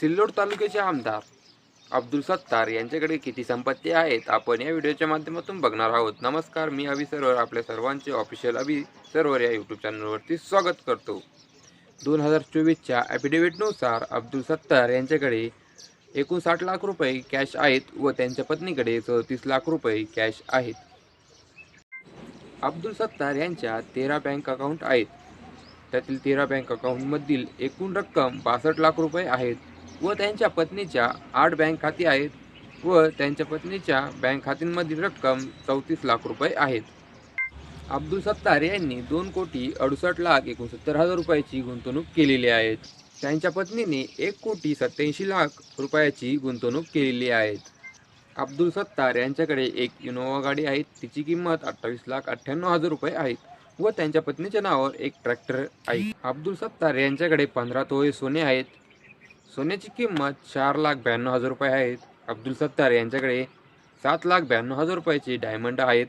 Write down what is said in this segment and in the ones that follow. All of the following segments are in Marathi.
सिल्लोड तालुक्याचे आमदार अब्दुल सत्तार यांच्याकडे किती संपत्ती आहेत आपण या व्हिडिओच्या माध्यमातून बघणार आहोत. नमस्कार मी अभि सरोवर आपल्या सर्वांचे ऑफिशियल अभि सरोवर या यूट्यूब चॅनलवरती स्वागत करतो. दोन हजार चोवीसच्या ॲफिडेव्हिटनुसार अब्दुल सत्तार यांच्याकडे एकूण साठ लाख रुपये कॅश आहेत व त्यांच्या पत्नीकडे चौतीस लाख रुपये कॅश आहेत. अब्दुल सत्तार यांच्या तेरा बँक अकाउंट आहेत. त्यातील तेरा बँक अकाउंटमधील एकूण रक्कम बासष्ट लाख रुपये आहेत व त्यांच्या पत्नीच्या आठ बँक खाती आहेत व त्यांच्या पत्नीच्या बँक खात्यांमधील रक्कम चौतीस लाख रुपये आहेत. अब्दुल सत्तार यांनी दोन कोटी अडुसष्ट लाख एकोणसत्तर हजार रुपयाची गुंतवणूक केलेली आहे. त्यांच्या पत्नीने एक कोटी सत्याऐंशी लाख रुपयाची गुंतवणूक केलेली आहे. अब्दुल सत्तार यांच्याकडे एक इनोवा गाडी आहे. तिची किंमत अठ्ठावीस लाख अठ्ठ्याण्णव हजार रुपये आहेत व त्यांच्या पत्नीच्या नावावर एक ट्रॅक्टर आहे. अब्दुल सत्तार यांच्याकडे पंधरा तोळे सोने आहेत. सोन्याची किंमत चार लाख ब्याण्णव हजार रुपये आहेत. अब्दुल सत्तार यांच्याकडे सात लाख ब्याण्णव हजार रुपयाचे डायमंड आहेत.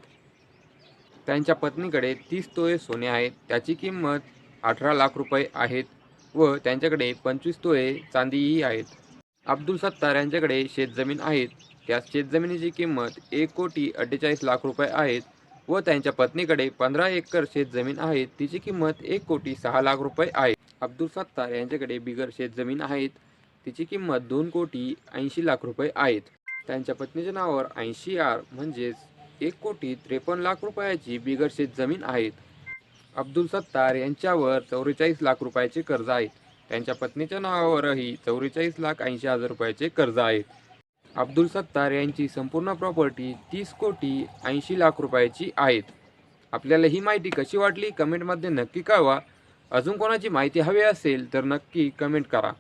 त्यांच्या पत्नीकडे तीस तोळे सोने आहेत. त्याची किंमत अठरा लाख रुपये आहेत व त्यांच्याकडे पंचवीस तोळे चांदीही आहेत. अब्दुल सत्तार यांच्याकडे शेतजमीन आहेत. त्या शेतजमिनीची किंमत एक कोटी अठ्ठेचाळीस लाख रुपये आहेत व त्यांच्या पत्नीकडे पंधरा एकर शेतजमीन आहे. तिची किंमत एक कोटी सहा लाख रुपये आहे. अब्दुल सत्तार यांच्याकडे बिगर शेतजमीन आहेत. तिची किंमत दोन कोटी ऐंशी लाख रुपये आहेत. त्यांच्या पत्नीच्या नावावर ऐंशी आर म्हणजेच एक कोटी त्रेपन्न लाख रुपयाची बिगर शेतजमीन आहेत. अब्दुल सत्तार यांच्यावर चौवेचाळीस लाख रुपयाचे कर्ज आहे त्यांच्या पत्नीच्या नावावरही चौवेचाळीस लाख ऐंशी हजार रुपयाचे कर्ज आहेत. अब्दुल सत्तार यांची संपूर्ण प्रॉपर्टी तीस कोटी ऐंशी लाख रुपयाची आहेत. आपल्याला ही माहिती कशी वाटली? कमेंटमध्ये नक्की कळवा. अजून कोणाची माहिती हवी असेल तर नक्की कमेंट करा.